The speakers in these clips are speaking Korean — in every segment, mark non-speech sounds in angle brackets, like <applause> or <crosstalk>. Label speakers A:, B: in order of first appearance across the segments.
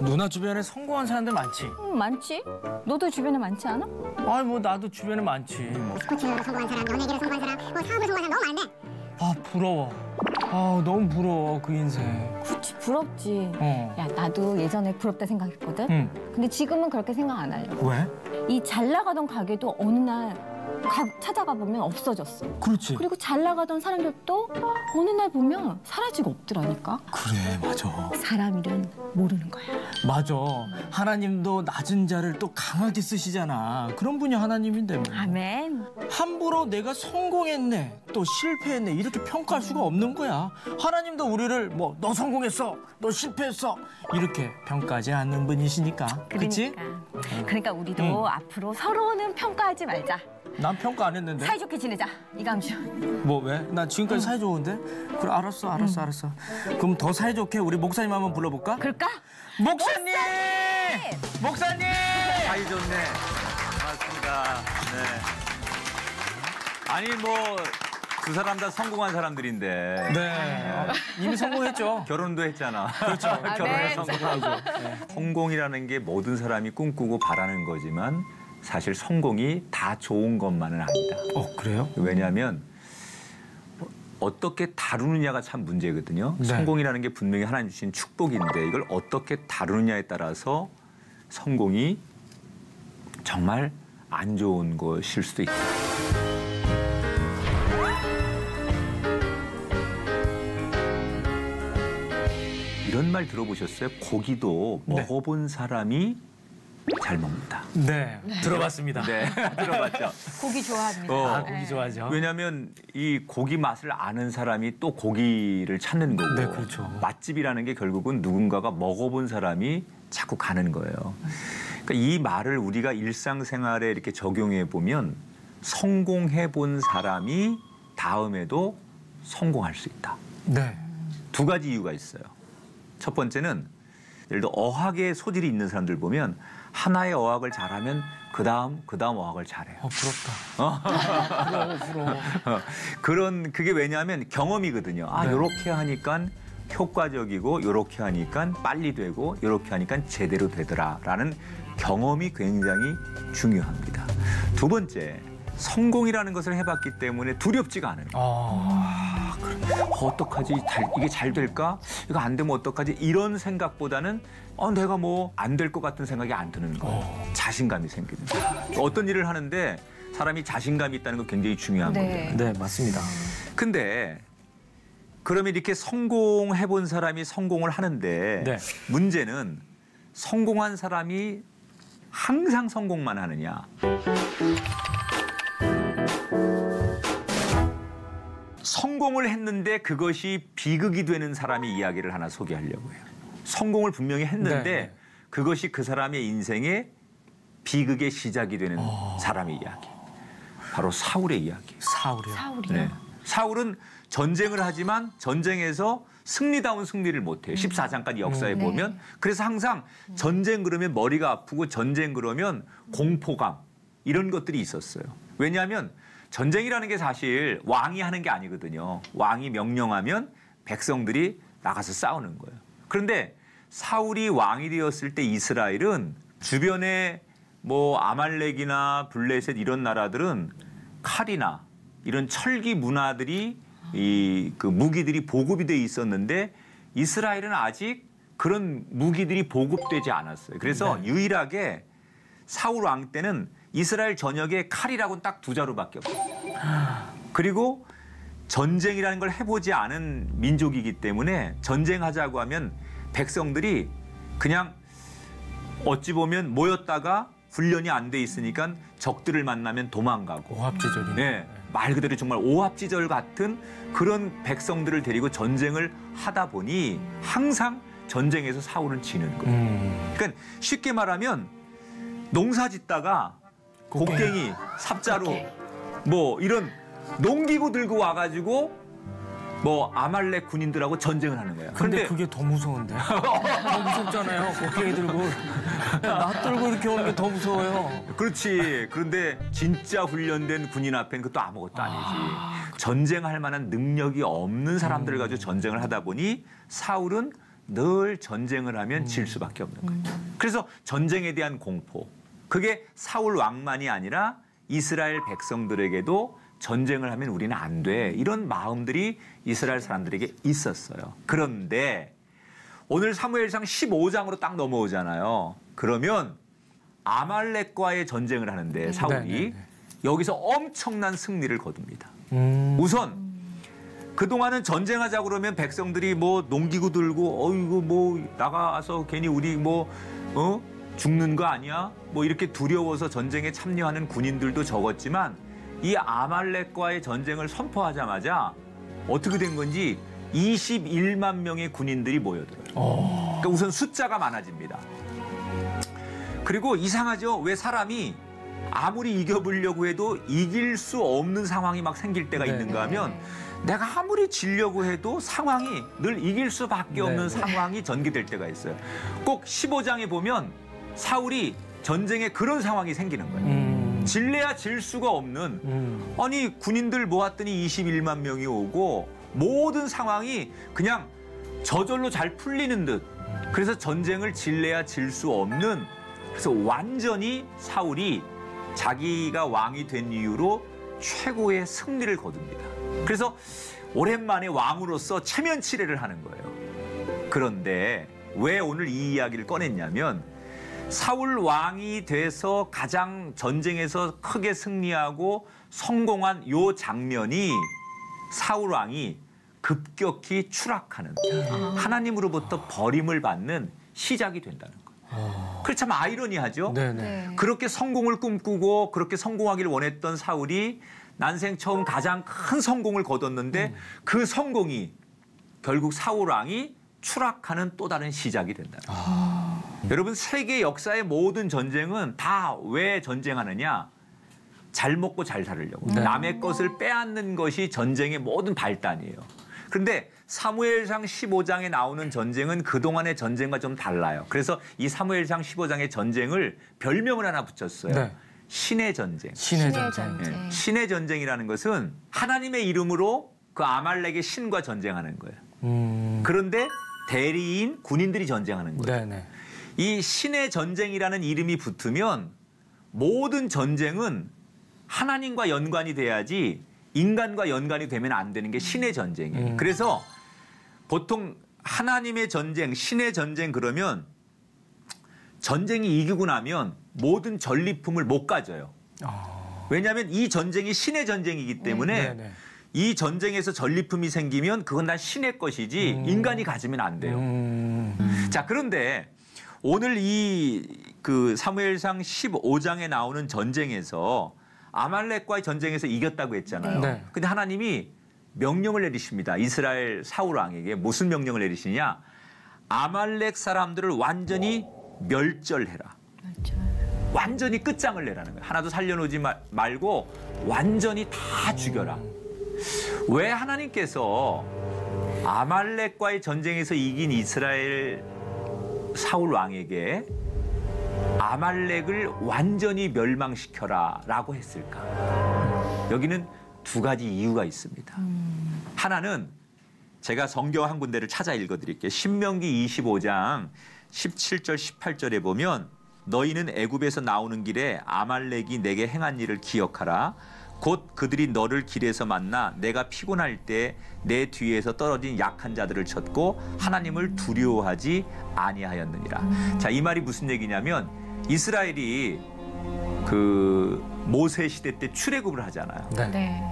A: 누나 주변에 성공한 사람들 많지?
B: 음, 많지? 너도 주변에 많지 않아?
A: 아니 뭐 나도 주변에 많지. 뭐.
C: 스포츠로 성공한 사람, 연예계로 성공한 사람, 뭐 사업으로 성공한 사람 너무 많은데
A: 아 부러워. 아 너무 부러워 그 인생.
B: 그렇지 부럽지.
A: 어.
B: 야 나도 예전에 부럽다 생각했거든.
A: 응.
B: 근데 지금은 그렇게 생각 안 하려고.
A: 왜?
B: 이 잘 나가던 가게도 어느 날 가- 찾아가 보면 없어졌어.
A: 그렇지.
B: 그리고 잘 나가던 사람들도 어느 날 보면 사라지고 없더라니까.
A: 그래 맞아.
B: 사람 일은 모르는 거야.
A: 맞아. 하나님도 낮은 자를 또 강하게 쓰시잖아. 그런 분이 하나님인데 뭐.
B: 아멘.
A: 함부로 내가 성공했네, 또 실패했네 이렇게 평가할 수가 없는 거야. 하나님도 우리를 뭐 너 성공했어, 너 실패했어 이렇게 평가하지 않는 분이시니까. 그렇지?
B: 그러니까. 그러니까 우리도
A: 응.
B: 앞으로 서로는 평가하지 말자.
A: 난 평가 안 했는데.
B: 사이좋게 지내자. 이감주.
A: 뭐 왜? 나 지금까지 사이 좋은데? 그래 알았어, 알았어, 알았어. 그럼 더 사이 좋게 우리 목사님 한번 불러볼까?
B: 그럴까?
A: 목사님! 목사님!
D: 사이 좋네. 맞습니다. 네. 아니 뭐 두 사람 다 성공한 사람들인데
A: 네, 어, 이미 성공했죠. <laughs>
D: 결혼도 했잖아.
A: 그렇죠. <laughs>
D: 결혼에
B: 네.
D: 성공하고. 성공이라는 게 모든 사람이 꿈꾸고 바라는 거지만 사실 성공이 다 좋은 것만은 아니다.
A: 어 그래요?
D: 왜냐하면 어떻게 다루느냐가 참 문제거든요.
A: 네.
D: 성공이라는 게 분명히 하나님 주신 축복인데 이걸 어떻게 다루느냐에 따라서 성공이 정말 안 좋은 것일 수도 있다. 이런 말 들어보셨어요? 고기도
A: 네.
D: 먹어본 사람이 잘 먹는다.
A: 네, 들어봤습니다.
D: 네, <laughs> 들어봤죠.
B: 고기 좋아합니다.
D: 어.
A: 아, 고기 좋아하죠.
D: 왜냐하면 이 고기 맛을 아는 사람이 또 고기를 찾는 거고
A: 네, 그렇죠.
D: 맛집이라는 게 결국은 누군가가 먹어본 사람이 자꾸 가는 거예요. 그러니까 이 말을 우리가 일상생활에 이렇게 적용해 보면 성공해 본 사람이 다음에도 성공할 수 있다.
A: 네.
D: 두 가지 이유가 있어요. 첫 번째는 예를 들어 어학에 소질이 있는 사람들 보면 하나의 어학을 잘하면 그 다음 그 다음 어학을 잘해요.
A: 어 부럽다. 부러워, 부러워.
D: 어, <laughs> 그런 그게 왜냐하면 경험이거든요. 아
A: 네.
D: 요렇게 하니까 효과적이고 요렇게 하니까 빨리 되고 요렇게 하니까 제대로 되더라라는 경험이 굉장히 중요합니다. 두 번째 성공이라는 것을 해봤기 때문에 두렵지가 않아요.
A: 아,
D: 어, 어떡하지? 잘, 이게 잘 될까? 이거 안 되면 어떡하지? 이런 생각보다는 어, 내가 뭐 안 될 것 같은 생각이 안 드는 거예요. 자신감이 생기는 거예요. 어떤 일을 하는데 사람이 자신감이 있다는 거 굉장히 중요한
B: 네.
D: 거예요.
A: 네 맞습니다.
D: 근데 그러면 이렇게 성공해 본 사람이 성공을 하는데
A: 네.
D: 문제는 성공한 사람이 항상 성공만 하느냐? 성공을 했는데 그것이 비극이 되는 사람의 이야기를 하나 소개하려고 해요. 성공을 분명히 했는데
A: 네, 네.
D: 그것이 그 사람의 인생의 비극의 시작이 되는
A: 어.
D: 사람의 이야기. 바로 사울의 이야기.
A: 사울이요.
B: 사울이요.
D: 네. 사울은 전쟁을 하지만 전쟁에서 승리다운 승리를 못해요. 14장까지 역사에
B: 네.
D: 보면. 그래서 항상 전쟁 그러면 머리가 아프고 전쟁 그러면 공포감 이런 것들이 있었어요. 왜냐하면 전쟁이라는 게 사실 왕이 하는 게 아니거든요. 왕이 명령하면 백성들이 나가서 싸우는 거예요. 그런데 사울이 왕이 되었을 때 이스라엘은 주변에 뭐 아말렉이나 블레셋 이런 나라들은 칼이나 이런 철기 문화들이 이 그 무기들이 보급이 돼 있었는데 이스라엘은 아직 그런 무기들이 보급되지 않았어요. 그래서 유일하게 사울 왕 때는 이스라엘 전역에 칼이라고는 딱 두 자루밖에 없어요. 그리고 전쟁이라는 걸 해보지 않은 민족이기 때문에 전쟁하자고 하면 백성들이 그냥 어찌 보면 모였다가 훈련이 안 돼 있으니까 적들을 만나면 도망가고
A: 오합지졸이네.
D: 네, 말 그대로 정말 오합지졸 같은 그런 백성들을 데리고 전쟁을 하다 보니 항상 전쟁에서 사울은 지는 거예요.
A: 음.
D: 그러니까 쉽게 말하면 농사 짓다가 곡괭이, 삽자루 뭐 이런 농기구 들고 와가지고 뭐 아말렉 군인들하고 전쟁을 하는 거야.
A: 근데 그게 더 무서운데. <laughs> 더 무섭잖아요. 곡괭이 들고. 나 들고 이렇게 오는 게 더 무서워요.
D: 그렇지. 그런데 진짜 훈련된 군인 앞엔 그것도 아무것도 아니지. 전쟁할 만한 능력이 없는 사람들을 가지고 전쟁을 하다 보니 사울은 늘 전쟁을 하면 질 수밖에 없는 거예요. 그래서 전쟁에 대한 공포. 그게 사울 왕만이 아니라 이스라엘 백성들에게도 전쟁을 하면 우리는 안 돼. 이런 마음들이 이스라엘 사람들에게 있었어요. 그런데 오늘 사무엘상 15장으로 딱 넘어오잖아요. 그러면 아말렉과의 전쟁을 하는데 사울이
A: 네, 네, 네.
D: 여기서 엄청난 승리를 거둡니다.
A: 음.
D: 우선 그동안은 전쟁하자 그러면 백성들이 뭐 농기구 들고 어이구 뭐 나가서 괜히 우리 뭐 어? 죽는 거 아니야? 뭐 이렇게 두려워서 전쟁에 참여하는 군인들도 적었지만 이 아말렉과의 전쟁을 선포하자마자 어떻게 된 건지 21만 명의 군인들이 모여들어요. 그러니까 우선 숫자가 많아집니다. 그리고 이상하죠? 왜 사람이 아무리 이겨보려고 해도 이길 수 없는 상황이 막 생길 때가
A: 네.
D: 있는가 하면 내가 아무리 지려고 해도 상황이 늘 이길 수밖에
A: 네.
D: 없는 상황이 전개될 때가 있어요. 꼭 15장에 보면 사울이 전쟁에 그런 상황이 생기는 거예요.
A: 음.
D: 질래야 질 수가 없는
A: 음.
D: 아니 군인들 모았더니 21만 명이 오고 모든 상황이 그냥 저절로 잘 풀리는 듯 그래서 전쟁을 질래야 질 수 없는 그래서 완전히 사울이 자기가 왕이 된 이후로 최고의 승리를 거둡니다. 그래서 오랜만에 왕으로서 체면치레를 하는 거예요. 그런데 왜 오늘 이 이야기를 꺼냈냐면 사울 왕이 돼서 가장 전쟁에서 크게 승리하고 성공한 요 장면이 사울 왕이 급격히 추락하는 하나님으로부터 버림을 받는 시작이 된다는 거예요. 그렇참 아이러니하죠.
A: 네네.
D: 그렇게 성공을 꿈꾸고 그렇게 성공하기를 원했던 사울이 난생 처음 가장 큰 성공을 거뒀는데 그 성공이 결국 사울 왕이 추락하는 또 다른 시작이 된다. 여러분 세계 역사의 모든 전쟁은 다 왜 전쟁하느냐? 잘 먹고 잘 살으려고.
A: 네.
D: 남의 것을 빼앗는 것이 전쟁의 모든 발단이에요. 그런데 사무엘상 15장에 나오는 전쟁은 그동안의 전쟁과 좀 달라요. 그래서 이 사무엘상 15장의 전쟁을 별명을 하나 붙였어요.
A: 네.
D: 신의 전쟁.
A: 신의 전쟁.
D: 예, 신의 전쟁이라는 것은 하나님의 이름으로 그 아말렉의 신과 전쟁하는 거예요.
A: 음.
D: 그런데 대리인 군인들이 전쟁하는 거예요.
A: 네네.
D: 이 신의 전쟁이라는 이름이 붙으면 모든 전쟁은 하나님과 연관이 돼야지 인간과 연관이 되면 안 되는 게 신의 전쟁이에요.
A: 음.
D: 그래서 보통 하나님의 전쟁, 신의 전쟁 그러면 전쟁이 이기고 나면 모든 전리품을 못 가져요.
A: 아.
D: 왜냐하면 이 전쟁이 신의 전쟁이기 때문에
A: 네네.
D: 이 전쟁에서 전리품이 생기면 그건 다 신의 것이지
A: 음.
D: 인간이 가지면 안 돼요.
A: 음.
D: 자, 그런데 오늘 이 그 사무엘상 15장에 나오는 전쟁에서 아말렉과의 전쟁에서 이겼다고 했잖아요.
A: 네.
D: 근데 하나님이 명령을 내리십니다. 이스라엘 사울 왕에게 무슨 명령을 내리시냐? 아말렉 사람들을 완전히 멸절해라. 완전히 끝장을 내라는 거예요. 하나도 살려놓지 마- 말고 완전히 다 죽여라. 왜 하나님께서 아말렉과의 전쟁에서 이긴 이스라엘 사울 왕에게 아말렉을 완전히 멸망시켜라 라고 했을까? 여기는 두 가지 이유가 있습니다. 하나는 제가 성경 한 군데를 찾아 읽어 드릴게요. 신명기 25장 17절 18절에 보면 너희는 애굽에서 나오는 길에 아말렉이 내게 행한 일을 기억하라. 곧 그들이 너를 길에서 만나 내가 피곤할 때 내 뒤에서 떨어진 약한 자들을 쳤고 하나님을 두려워하지 아니하였느니라. 자, 이 말이 무슨 얘기냐면 이스라엘이 그 모세 시대 때 출애굽을 하잖아요.
A: 네.
B: 네.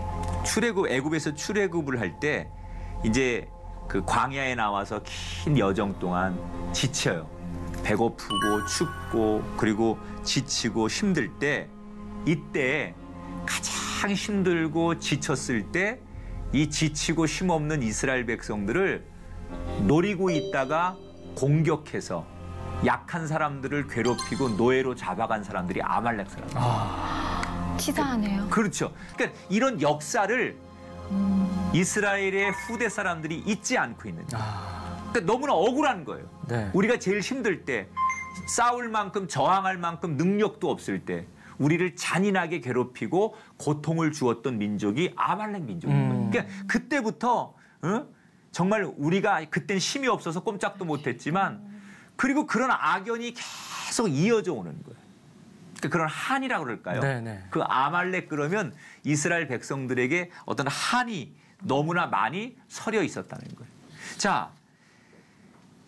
D: 출애굽 애굽에서 출애굽을 할 때 이제 그 광야에 나와서 긴 여정 동안 지쳐요. 배고프고 춥고 그리고 지치고 힘들 때 이때 가장 힘들고 지쳤을 때 이 지치고 힘없는 이스라엘 백성들을 노리고 있다가 공격해서 약한 사람들을 괴롭히고 노예로 잡아간 사람들이 아말렉 사람.
B: 치사하네요.
D: 그렇죠. 그러니까 이런 역사를 이스라엘의 후대 사람들이 잊지 않고 있는. 거예요.
A: 아.
D: 그러니까 너무나 억울한 거예요.
A: 네.
D: 우리가 제일 힘들 때 싸울 만큼 저항할 만큼 능력도 없을 때 우리를 잔인하게 괴롭히고 고통을 주었던 민족이 아말렉 민족인 거예요.
A: 음.
D: 그러니까 그때부터 어? 정말 우리가 그땐 힘이 없어서 꼼짝도 못했지만 그리고 그런 악연이 계속 이어져 오는 거예요. 그러니까 그런 한이라고 그럴까요?
A: 네네.
D: 그 아말렉 그러면 이스라엘 백성들에게 어떤 한이 너무나 많이 서려 있었다는 거예요. 자,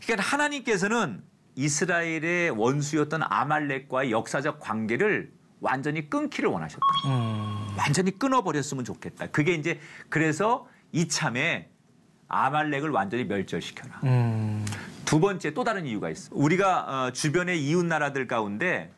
D: 그러니까 하나님께서는 이스라엘의 원수였던 아말렉과의 역사적 관계를 완전히 끊기를 원하셨다.
A: 음.
D: 완전히 끊어버렸으면 좋겠다. 그게 이제 그래서 이참에 아말렉을 완전히 멸절시켜라.
A: 음.
D: 두 번째 또 다른 이유가 있어. 우리가 어, 주변의 이웃 나라들 가운데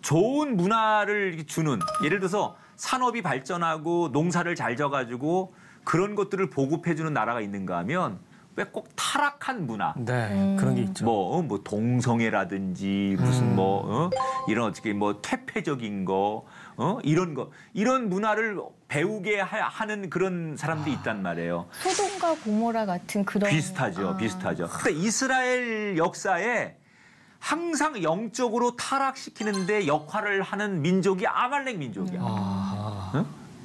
D: 좋은 문화를 주는 예를 들어서 산업이 발전하고 농사를 잘 져가지고 그런 것들을 보급해주는 나라가 있는가 하면 왜 꼭 타락한 문화
A: 네. 그런 게 있죠.
D: 뭐, 어, 뭐 동성애라든지 무슨
A: 음.
D: 뭐 어? 이런 어떻게 뭐 퇴폐적인 거 어? 이런 거 이런 문화를 배우게 하, 하는 그런 사람들이 있단 말이에요.
B: 소돔과 고모라 같은 그런
D: 비슷하죠,
B: 아.
D: 비슷하죠. 그러니까 이스라엘 역사에 항상 영적으로 타락시키는데 역할을 하는 민족이 아말렉 민족이야.
A: 아.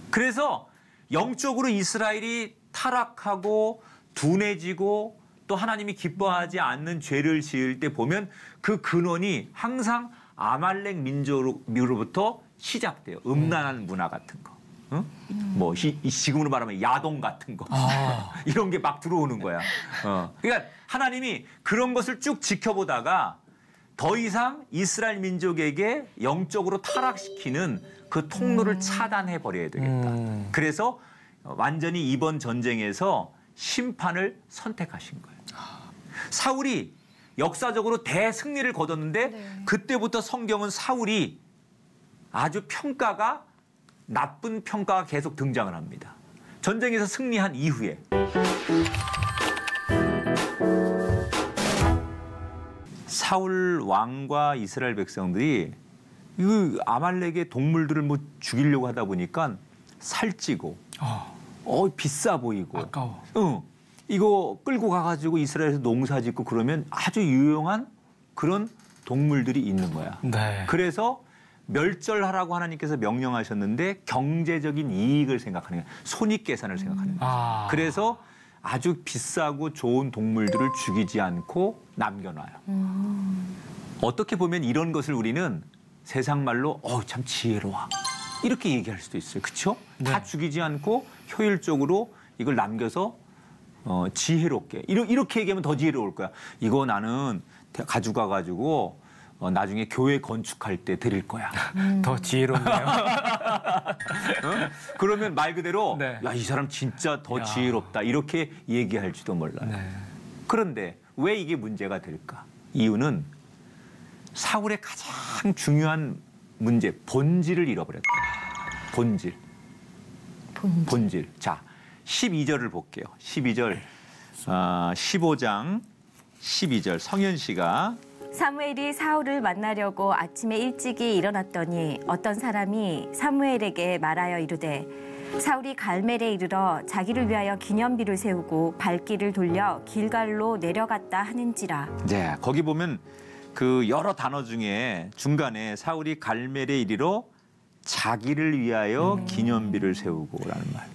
D: 그래서 영적으로 이스라엘이 타락하고 둔해지고 또 하나님이 기뻐하지 않는 죄를 지을 때 보면 그 근원이 항상 아말렉 민족으로부터 시작돼요. 음란한 문화 같은 거. 응? 뭐 시- 이 지금으로 말하면 야동 같은 거
A: 아. <laughs>
D: 이런 게 막 들어오는 거야. 어. 그러니까 하나님이 그런 것을 쭉 지켜보다가 더 이상 이스라엘 민족에게 영적으로 타락시키는 그 통로를 차단해 버려야 되겠다.
A: 음.
D: 그래서 완전히 이번 전쟁에서 심판을 선택하신 거예요. 사울이 역사적으로 대승리를 거뒀는데
B: 네.
D: 그때부터 성경은 사울이 아주 평가가 나쁜 평가가 계속 등장을 합니다. 전쟁에서 승리한 이후에 사울 왕과 이스라엘 백성들이 이 아말렉의 동물들을 뭐 죽이려고 하다 보니까 살찌고
A: 어.
D: 어 비싸 보이고
A: 아까워.
D: 응. 이거 끌고 가가지고 이스라엘에서 농사 짓고 그러면 아주 유용한 그런 동물들이 있는 거야.
A: 네.
D: 그래서 멸절하라고 하나님께서 명령하셨는데 경제적인 이익을 생각하는 거야. 손익 계산을 생각하는 거야.
A: 아.
D: 그래서 아주 비싸고 좋은 동물들을 죽이지 않고 남겨놔요. 어떻게 보면 이런 것을 우리는 세상 말로 어참 지혜로워 이렇게 얘기할 수도 있어요. 그렇죠? 다
A: 네.
D: 죽이지 않고 효율적으로 이걸 남겨서 어, 지혜롭게 이렇게, 이렇게 얘기하면 더 지혜로울 거야. 이거 나는 대- 가져가 가지고 어, 나중에 교회 건축할 때 드릴 거야.
A: 더 지혜롭네요. <laughs>
D: 그러면 말 그대로
A: 네.
D: 야이 사람 진짜 더
A: 야.
D: 지혜롭다 이렇게 얘기할지도 몰라요.
A: 네.
D: 그런데 왜 이게 문제가 될까? 이유는 사울의 가장 중요한 문제 본질을 잃어버렸다. 본질.
B: 본질.
D: 본질. 자, 12절을 볼게요. 12절. 아, 15장 12절 성현 씨가
E: 사무엘이 사울을 만나려고 아침에 일찍이 일어났더니 어떤 사람이 사무엘에게 말하여 이르되 사울이 갈멜에 이르러 자기를 위하여 기념비를 세우고 발길을 돌려 길갈로 내려갔다 하는지라
D: 네, 거기 보면 그 여러 단어 중에 중간에 사울이 갈멜에 이르러 자기를 위하여 기념비를 세우고라는 말.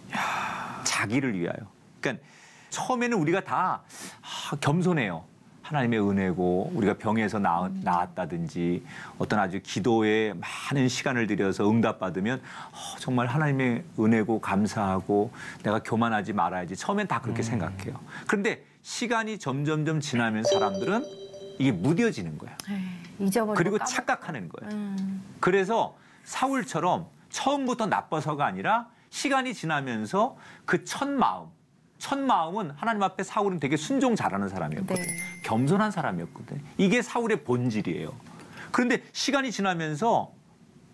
D: 자기를 위하여. 그러니까 처음에는 우리가 다 아, 겸손해요. 하나님의 은혜고 우리가 병에서 나, 나았다든지 어떤 아주 기도에 많은 시간을 들여서 응답받으면 어, 정말 하나님의 은혜고 감사하고 내가 교만하지 말아야지 처음엔 다 그렇게 생각해요. 그런데 시간이 점점점 지나면 사람들은 이게 무뎌지는 거야.
B: 잊어버리고
D: 그리고
B: 까먹-
D: 착각하는 거예요.
B: 음.
D: 그래서 사울처럼 처음부터 나빠서가 아니라 시간이 지나면서 그 첫 마음, 첫 마음은 하나님 앞에 사울은 되게 순종 잘하는 사람이었거든.
B: 네.
D: 겸손한 사람이었거든. 이게 사울의 본질이에요. 그런데 시간이 지나면서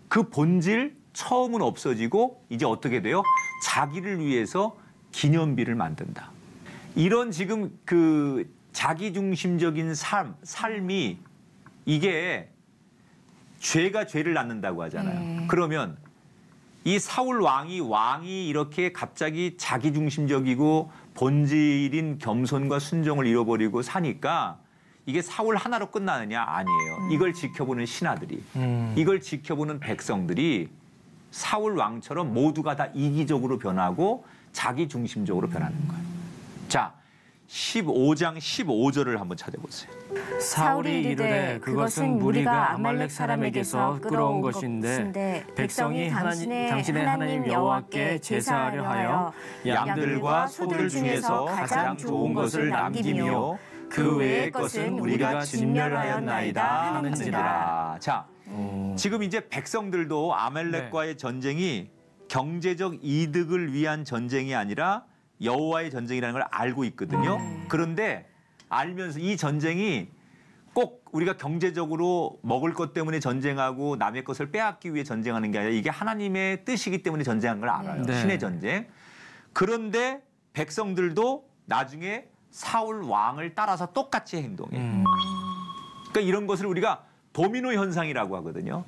D: 그 본질 처음은 없어지고 이제 어떻게 돼요? 자기를 위해서 기념비를 만든다. 이런 지금 그 자기중심적인 삶, 삶이 이게 죄가 죄를 낳는다고 하잖아요.
B: 네.
D: 그러면 이 사울 왕이 왕이 이렇게 갑자기 자기중심적이고 본질인 겸손과 순종을 잃어버리고 사니까 이게 사울 하나로 끝나느냐 아니에요. 이걸 지켜보는 신하들이
A: 음.
D: 이걸 지켜보는 백성들이 사울 왕처럼 모두가 다 이기적으로 변하고 자기 중심적으로 변하는 거예요. 자, 15장 15절을 한번 찾아보세요.
A: 사울이 이르되 그것은 무리가 아말렉 사람에게서 끌어온 것인데
E: 것인데
A: 백성이 하나님, 당신의 하나님 여호와께 제사하려 하여 양들과 소들 중에서 가장 좋은 것을 남기며 그 외의 것은 우리가 진멸하였나이다 하는지라.
D: 자, 지금 이제 백성들도 아멜렉과의 전쟁이 경제적 이득을 위한 전쟁이 아니라 여호와의 전쟁이라는 걸 알고 있거든요. 그런데 알면서 이 전쟁이 꼭 우리가 경제적으로 먹을 것 때문에 전쟁하고 남의 것을 빼앗기 위해 전쟁하는 게 아니라 이게 하나님의 뜻이기 때문에 전쟁하는 걸 알아요.
A: 네.
D: 신의 전쟁. 그런데 백성들도 나중에 사울 왕을 따라서 똑같이 행동해요.
A: 음.
D: 그러니까 이런 것을 우리가 도미노 현상이라고 하거든요.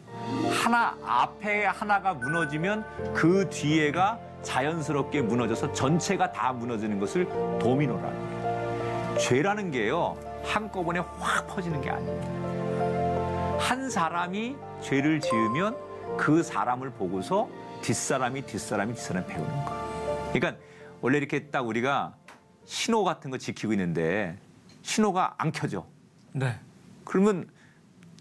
D: 하나 앞에 하나가 무너지면 그 뒤에가 자연스럽게 무너져서 전체가 다 무너지는 것을 도미노라는 거예요. 죄라는 게요 한꺼번에 확 퍼지는 게 아니에요. 한 사람이 죄를 지으면 그 사람을 보고서 뒷사람이 뒷사람이 뒷사람 배우는 거예요. 그러니까 원래 이렇게 딱 우리가 신호 같은 거 지키고 있는데 신호가 안 켜져.
A: 네.
D: 그러면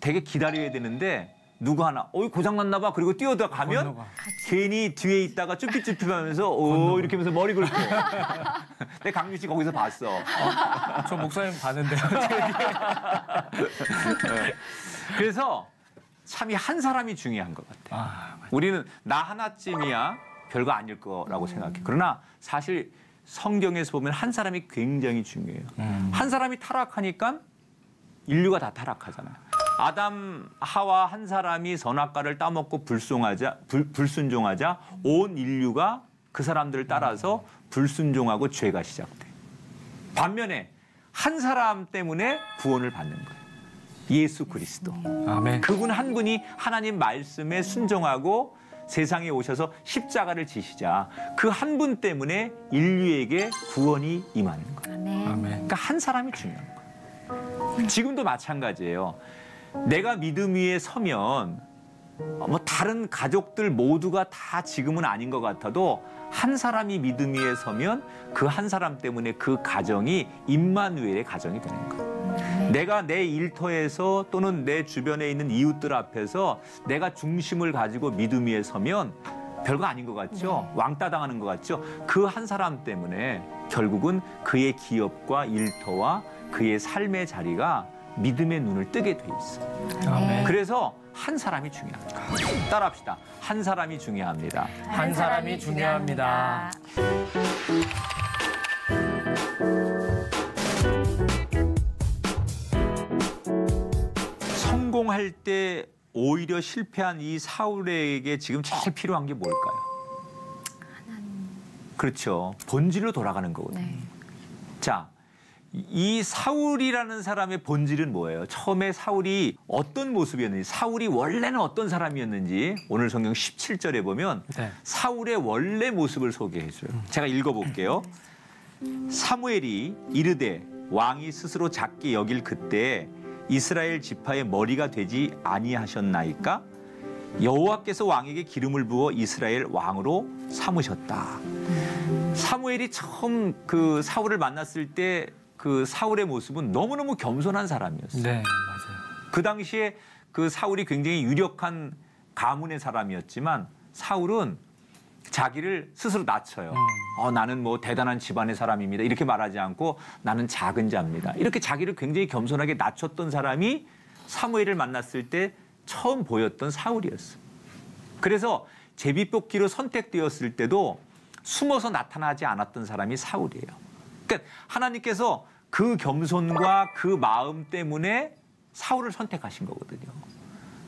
D: 되게 기다려야 되는데 누구 하나? 어이 고장 났나 봐. 그리고 뛰어다 가면
A: 건너가.
D: 괜히 뒤에 있다가 쭈삣쭈삣하면서 오 이렇게 하면서 머리 긁고. <laughs> 내 강유 씨 거기서 봤어.
A: 저 목사님 봤는데요. <laughs>
D: 그래서 참 이 한 사람이 중요한 것 같아
A: 아,
D: 우리는 나 하나쯤이야 별거 아닐 거라고 생각해 그러나 사실 성경에서 보면 한 사람이 굉장히 중요해요.
A: 음.
D: 한 사람이 타락하니까 인류가 다 타락하잖아요. 아담 하와 한 사람이 선악과를 따먹고 불순하자 불, 불순종하자 온 인류가 그 사람들을 따라서 불순종하고 죄가 시작돼. 반면에 한 사람 때문에 구원을 받는 거예요. 예수 그리스도.
A: 아멘.
D: 그분 한 분이 하나님 말씀에 순종하고 세상에 오셔서 십자가를 지시자 그 한 분 때문에 인류에게 구원이 임하는 거예요.
E: 아멘.
D: 그러니까 한 사람이 중요한 거예요. 지금도 마찬가지예요. 내가 믿음 위에 서면 뭐 다른 가족들 모두가 다 지금은 아닌 것 같아도 한 사람이 믿음 위에 서면 그 한 사람 때문에 그 가정이 임마누엘의 가정이 되는 거예요. 내가 내 일터에서 또는 내 주변에 있는 이웃들 앞에서 내가 중심을 가지고 믿음 위에 서면 별거 아닌 것 같죠? 왕따 당하는 것 같죠? 그 한 사람 때문에 결국은 그의 기업과 일터와 그의 삶의 자리가 믿음의 눈을 뜨게 돼 있어요.
A: 아멘.
D: 그래서 한 사람이 중요합니다. 따라합시다. 한 사람이 중요합니다.
A: 한 사람이 중요합니다.
D: 성공할 때 오히려 실패한 이 사울에게 지금 제일 필요한 게 뭘까요? 그렇죠. 본질로 돌아가는 거거든요.
E: 네.
D: 자, 이 사울이라는 사람의 본질은 뭐예요? 처음에 사울이 어떤 모습이었는지, 사울이 원래는 어떤 사람이었는지 오늘 성경 17절에 보면
A: 네.
D: 사울의 원래 모습을 소개해 줘요. 제가 읽어 볼게요. 사무엘이 이르되 왕이 스스로 작게 여길 그때 이스라엘 지파의 머리가 되지 아니하셨나이까? 여호와께서 왕에게 기름을 부어 이스라엘 왕으로 삼으셨다. 사무엘이 처음 그 사울을 만났을 때 그 사울의 모습은 너무너무 겸손한 사람이었어요.
A: 네, 맞아요.
D: 그 당시에 그 사울이 굉장히 유력한 가문의 사람이었지만 사울은 자기를 스스로 낮춰요. 어, 나는 뭐 대단한 집안의 사람입니다. 이렇게 말하지 않고 나는 작은 자입니다. 이렇게 자기를 굉장히 겸손하게 낮췄던 사람이 사무엘을 만났을 때 처음 보였던 사울이었어요. 그래서 제비뽑기로 선택되었을 때도 숨어서 나타나지 않았던 사람이 사울이에요. 그러니까 하나님께서 그 겸손과 그 마음 때문에 사울을 선택하신 거거든요.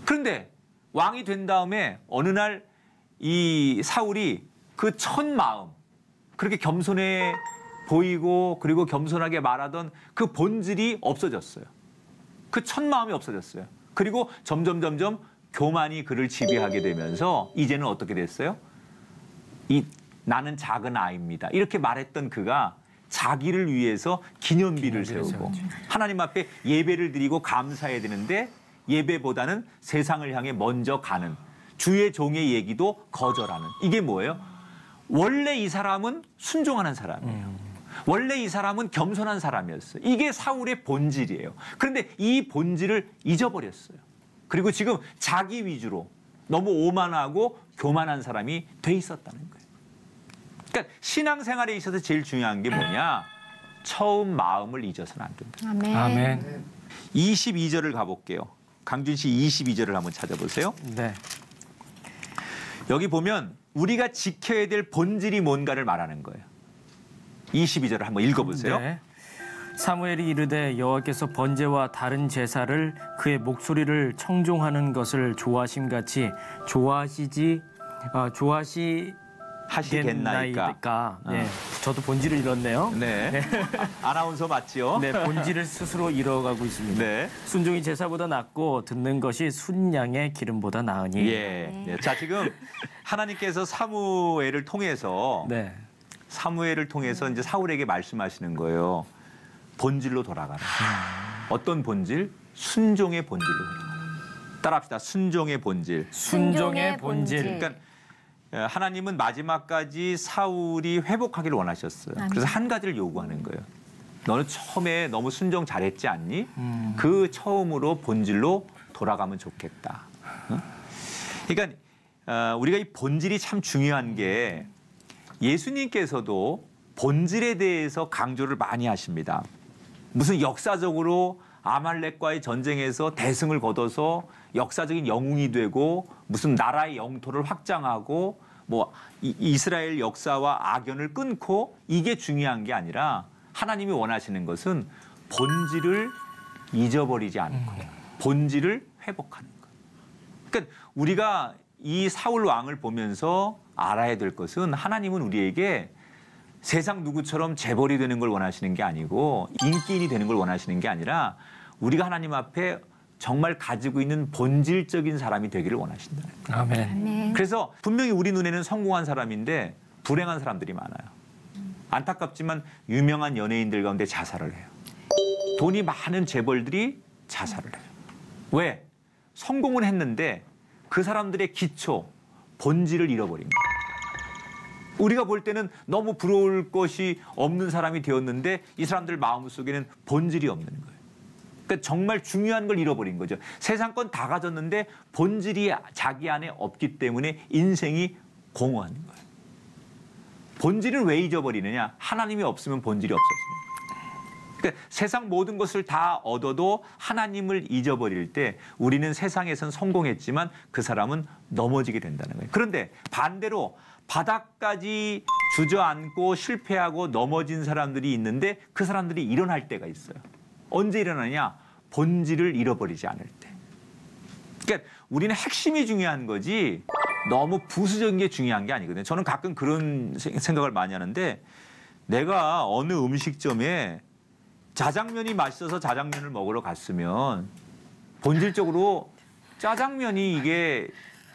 D: 그런데 왕이 된 다음에 어느 날 이 사울이 그 첫 마음 그렇게 겸손해 보이고 그리고 겸손하게 말하던 그 본질이 없어졌어요. 그 첫 마음이 없어졌어요. 그리고 점점 점점 교만이 그를 지배하게 되면서 이제는 어떻게 됐어요? 이 나는 작은 아이입니다. 이렇게 말했던 그가 자기를 위해서 기념비를
A: 기념비를
D: 세우고
A: 세웠죠.
D: 하나님 앞에 예배를 드리고 감사해야 되는데 예배보다는 세상을 향해 먼저 가는 주의 종의 얘기도 거절하는 이게 뭐예요? 원래 이 사람은 순종하는 사람이에요. 원래 이 사람은 겸손한 사람이었어요. 이게 사울의 본질이에요. 그런데 이 본질을 잊어버렸어요. 그리고 지금 자기 위주로 너무 오만하고 교만한 사람이 돼 있었다는 거예요. 그러니까 신앙생활에 있어서 제일 중요한 게 뭐냐? 처음 마음을 잊어서는 안 된다.
B: 아멘.
A: 아멘.
D: 22절을 가볼게요. 강준 씨 22절을 한번 찾아보세요.
A: 네.
D: 여기 보면 우리가 지켜야 될 본질이 뭔가를 말하는 거예요. 22절을 한번 읽어보세요.
A: 네. 사무엘이 이르되 여호와께서 번제와 다른 제사를 그의 목소리를 청종하는 것을 좋아하심 같이 좋아하시지 아, 좋아하시
D: 하시겠나이까.
A: 네. 저도 본질을 잃었네요.
D: 네. <laughs> 아 나운서 맞지요?
A: 네, 본질을 스스로 잃어가고 있습니다.
D: 네.
A: 순종이 제사보다 낫고 듣는 것이 순양의 기름보다 나으니.
D: 예. 네. 자, 지금 하나님께서 사무엘을 통해서
A: 네.
D: 사무엘을 통해서 이제 사울에게 말씀하시는 거예요. 본질로 돌아가라. 어떤 본질? 순종의 본질로 돌아가라. 따라합시다. 순종의 본질.
A: 순종의 본질.
D: 그러니까 어, 하나님은 마지막까지 사울이 회복하기를 원하셨어요. 그래서 한 가지를 요구하는 거예요. 너는 처음에 너무 순종 잘했지 않니?
A: 음.
D: 그 처음으로 본질로 돌아가면 좋겠다. 어? 그러니까 어, 우리가 이 본질이 참 중요한 게 예수님께서도 본질에 대해서 강조를 많이 하십니다. 무슨 역사적으로 아말렉과의 전쟁에서 대승을 거둬서 역사적인 영웅이 되고 무슨 나라의 영토를 확장하고 뭐 이- 이스라엘 역사와 악연을 끊고 이게 중요한 게 아니라 하나님이 원하시는 것은 본질을 잊어버리지 않는 거예요. 본질을 회복하는 거예요. 그러니까 우리가 이 사울 왕을 보면서 알아야 될 것은 하나님은 우리에게 세상 누구처럼 재벌이 되는 걸 원하시는 게 아니고 인기인이 되는 걸 원하시는 게 아니라 우리가 하나님 앞에 정말 가지고 있는 본질적인 사람이 되기를 원하신다는 거예요.
A: 아멘.
B: 네.
D: 그래서 분명히 우리 눈에는 성공한 사람인데 불행한 사람들이 많아요. 안타깝지만 유명한 연예인들 가운데 자살을 해요. 돈이 많은 재벌들이 자살을 해요. 왜? 성공은 했는데 그 사람들의 기초, 본질을 잃어버린 거예요. 우리가 볼 때는 너무 부러울 것이 없는 사람이 되었는데 이 사람들 마음속에는 본질이 없는 거예요. 그러니까 정말 중요한 걸 잃어버린 거죠. 세상 건 다 가졌는데 본질이 자기 안에 없기 때문에 인생이 공허한 거예요. 본질을 왜 잊어버리느냐? 하나님이 없으면 본질이 없어집니다. 그러니까 세상 모든 것을 다 얻어도 하나님을 잊어버릴 때 우리는 세상에선 성공했지만 그 사람은 넘어지게 된다는 거예요. 그런데 반대로 바닥까지 주저앉고 실패하고 넘어진 사람들이 있는데 그 사람들이 일어날 때가 있어요. 언제 일어나냐? 본질을 잃어버리지 않을 때. 그러니까 우리는 핵심이 중요한 거지 너무 부수적인 게 중요한 게 아니거든요. 저는 가끔 그런 생- 생각을 많이 하는데 내가 어느 음식점에 짜장면이 맛있어서 짜장면을 먹으러 갔으면 본질적으로 짜장면이 이게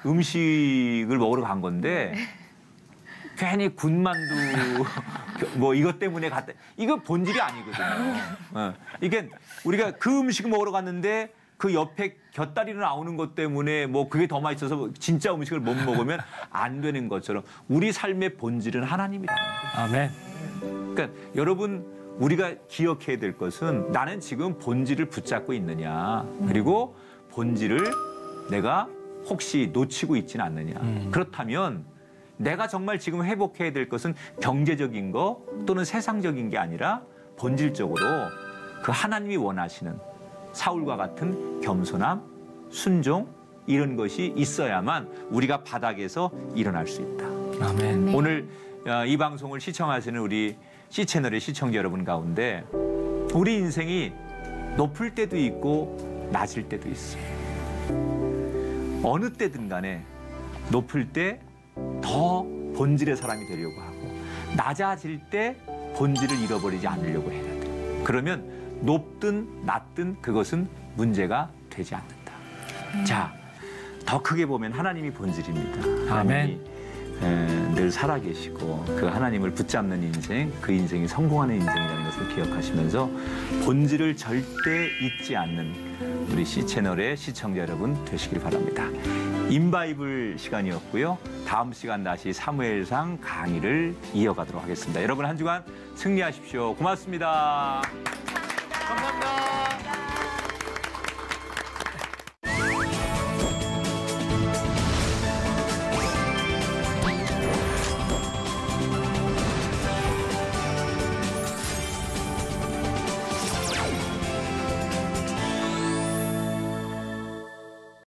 D: 음식을 먹으러 간 건데 괜히 군만두 <laughs> 뭐 이것 때문에 갔다 이거 본질이 아니거든요. 어. 이게 우리가 그 음식을 먹으러 갔는데 그 옆에 곁다리로 나오는 것 때문에 뭐 그게 더 맛있어서 진짜 음식을 못 먹으면 안 되는 것처럼 우리 삶의 본질은 거예요.
A: 아멘.
D: 그러니까 여러분 우리가 기억해야 될 것은 나는 지금 본질을 붙잡고 있느냐 그리고 본질을 내가 혹시 놓치고 있지는 않느냐
A: 음.
D: 그렇다면 내가 정말 지금 회복해야 될 것은 경제적인 거 또는 세상적인 게 아니라 본질적으로 그 하나님이 원하시는 사울과 같은 겸손함, 순종 이런 것이 있어야만 우리가 바닥에서 일어날 수 있다.
A: 아멘.
D: 오늘 어, 이 방송을 시청하시는 우리 C 채널의 시청자 여러분 가운데 우리 인생이 높을 때도 있고 낮을 때도 있어요. 어느 때든 간에 높을 때 더 본질의 사람이 되려고 하고 낮아질 때 본질을 잃어버리지 않으려고 해야 돼. 그러면 높든 낮든 그것은 문제가 되지 않는다. 자, 더 크게 보면 하나님이 본질입니다. 하나님이 에, 늘 살아계시고 그 하나님을 붙잡는 인생, 그 인생이 성공하는 인생이라는 것을 기억하시면서 본질을 절대 잊지 않는 우리 시 채널의 시청자 여러분 되시길 바랍니다. 인바이블 시간이었고요. 다음 시간 다시 사무엘상 강의를 이어가도록 하겠습니다. 여러분 한 주간 승리하십시오. 고맙습니다.